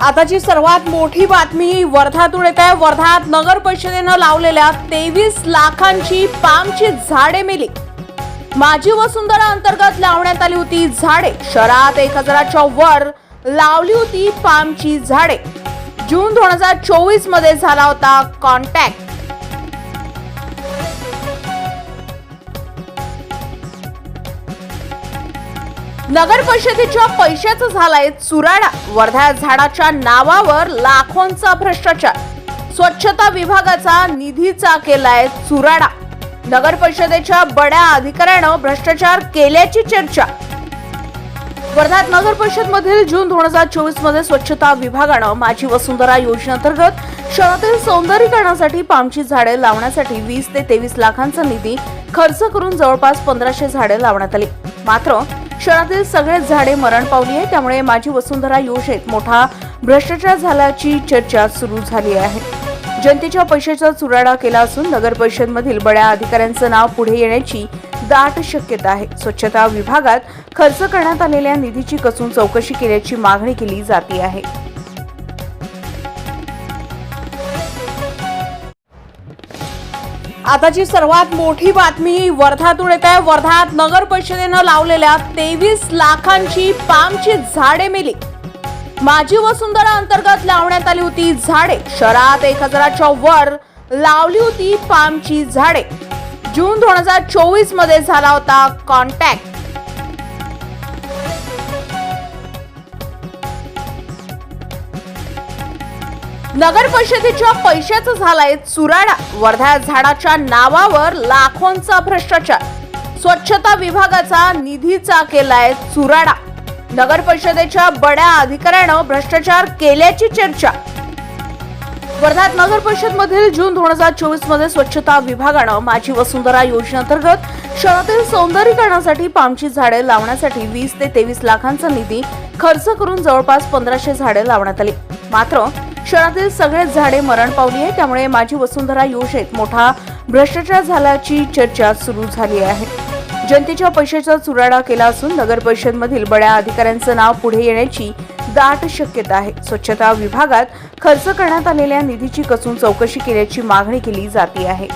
आताची सर्वात मोठी बातमी वर्धातून येत आहे. वर्धात नगर परिषदेनं लावलेल्या तेवीस लाखांची पामची झाडे मेली. माझी वसुंधरा अंतर्गत लावण्यात आली होती झाडे. शहरात एक हजाराच्या वर लावली होती पामची झाडे. जून दोन हजार चोवीसमध्ये झाला होता कॉन्टॅक्ट. नगर परिषदेच्या पैशाचा झालाय चुराडा. वर्धा झाडाच्या नावावर लाखोंचा भ्रष्टाचार. स्वच्छता विभागाचा निधीचा केलाय चुराडा. नगर परिषदेच्या बड्या अधिकाऱ्यानं भ्रष्टाचार केल्याची चर्चा. वर्धात नगर परिषद मधील जून दोन हजार चोवीसमध्ये स्वच्छता विभागानं माझी वसुंधरा योजनेअंतर्गत शहरातील सौंदर्यीकरणासाठी पामची झाडे लावण्यासाठी वीस ते तेवीस लाखांचा निधी खर्च करून जवळपास पंधराशे झाडे लावण्यात आली. मात्र शहरातील सगळेच झाडे मरण पावली आहे. त्यामुळे माझी वसुंधरा योजनेत मोठा भ्रष्टाचार झाल्याची चर्चा सुरू झाली आहे. जनतेच्या पैशाचा चुराडा केला असून नगर परिषदमधील बड्या अधिकाऱ्यांचं नाव पुढे येण्याची दाट शक्यता आहे. स्वच्छता विभागात खर्च करण्यात आलेल्या निधीची कसून चौकशी केल्याची मागणी केली जाते आहे. आताची सर्वात मोठी बातमी वर्धातून येत आहे. वर्धात नगर परिषदेनं लावलेल्या तेवीस लाखांची पामची झाडे मेली. माझी वसुंधरा अंतर्गत लावण्यात आली होती झाडे. शहरात एक हजाराच्या वर लावली होती पामची झाडे. जून दोन हजार चोवीसमध्ये झाला होता कॉन्टॅक्ट. नगर परिषदेच्या पैशाचं झालाय चुराडा. वर्धा झाडाच्या नावावर लाखोंचा भ्रष्टाचार. स्वच्छता विभागाचा निधीचा केलाय चुराडा. नगर परिषदेच्या बड्या अधिकाऱ्यानं भ्रष्टाचार केल्याची चर्चा. वर्धात नगर परिषद मधील जून दोन हजार चोवीसमध्ये स्वच्छता विभागानं माझी वसुंधरा योजनेअंतर्गत शहरातील सौंदर्यीकरणासाठी पामची झाडे लावण्यासाठी वीस ते तेवीस लाखांचा निधी खर्च करून जवळपास पंधराशे झाडे लावण्यात आली. मात्र शहरातील सगळेच झाडे मरण पावली आहे. त्यामुळे माझी वसुंधरा योजनेत मोठा भ्रष्टाचार झाल्याची चर्चा सुरू झाली आहे. जनतेच्या पैशाचा चुराडा केला असून नगर परिषदमधील बड्या अधिकाऱ्यांचं नाव पुढे येण्याची दाट शक्यता आहे. स्वच्छता विभागात खर्च करण्यात आलेल्या निधीची कसून चौकशी केल्याची मागणी केली जाते आहे.